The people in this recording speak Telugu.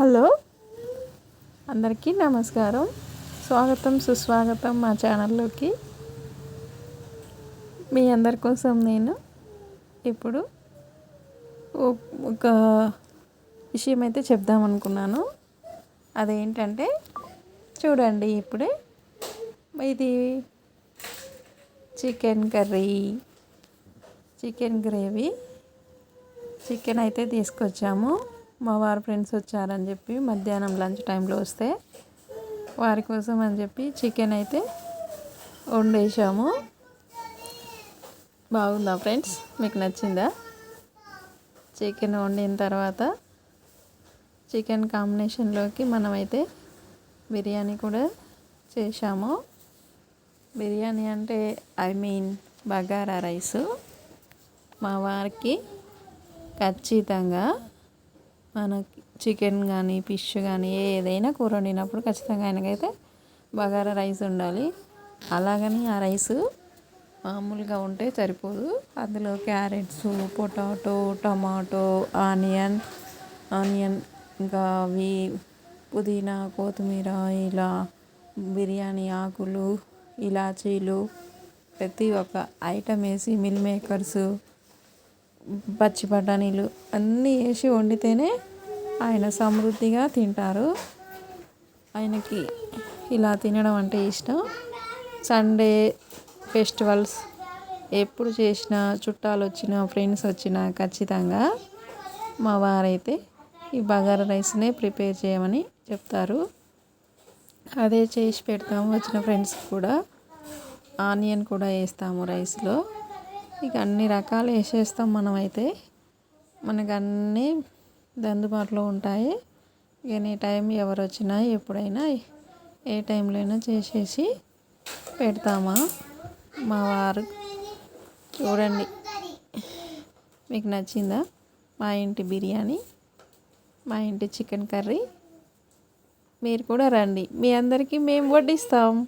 హలో. అందరికీ నమస్కారం. స్వాగతం సుస్వాగతం మా ఛానల్లోకి. మీ అందరి కోసం నేను ఇప్పుడు ఓ- ఒక విషయం అయితే చెప్దాం అనుకున్నాను. అదేంటంటే చూడండి ఇప్పుడే. ఇది chicken curry. Chicken gravy. Chicken అయితే తీసుకొచ్చాము. మా వారి ఫ్రెండ్స్ వచ్చారని చెప్పి మధ్యాహ్నం లంచ్ టైంలో వస్తే వారి కోసం అని చెప్పి చికెన్ అయితే వండేసాము బాగుందా ఫ్రెండ్స్? మీకు నచ్చిందా? చికెన్ వండిన తర్వాత చికెన్ కాంబినేషన్లోకి మనమైతే బిర్యానీ కూడా చేశాము. బిర్యానీ అంటే ఐ మీన్ బగారా రైసు మా వారికి ఖచ్చితంగా మనకి చికెన్ కానీ ఫిష్ కానీ ఏదైనా కూర వండినప్పుడు ఖచ్చితంగా ఆయనకైతే బగారా రైస్ ఉండాలి. అలాగని ఆ రైస్ మామూలుగా ఉంటే సరిపోదు. అందులో carrots potato tomato onion onion ఇంకా అవి పుదీనా కొత్తిమీర ఇలా బిర్యానీ ఆకులు ఇలాచీలు ప్రతి ఒక్క ఐటమ్ వేసి మిల్ మేకర్స్ పచ్చి బఠానీలు అన్నీ వేసి వండితేనే ఆయన సమృద్ధిగా తింటారు. ఆయనకి ఇలా తినడం అంటే ఇష్టం. సండే ఫెస్టివల్స్ ఎప్పుడు చేసినా చుట్టాలు వచ్చినా ఫ్రెండ్స్ వచ్చినా ఖచ్చితంగా మా వారైతే ఈ బగారా రైస్నే ప్రిపేర్ చేయమని చెప్తారు. అదే చేసి పెడతాము వచ్చిన ఫ్రెండ్స్ కూడా. ఆనియన్ కూడా వేస్తాము రైస్లో. ఇక అన్ని రకాలు వేసేస్తాం మనమైతే. మనకు అన్నీ అందుబాటులో ఉంటాయి. ఎనీ టైం ఎవరు వచ్చినా ఎప్పుడైనా ఏ టైంలో అయినా చేసేసి పెడతామా? మా వారు చూడండి. మీకు నచ్చిందా? మా ఇంటి బిర్యానీ మా ఇంటి చికెన్ కర్రీ. మీరు కూడా రండి. మీ అందరికీ మేము వడ్డిస్తాం.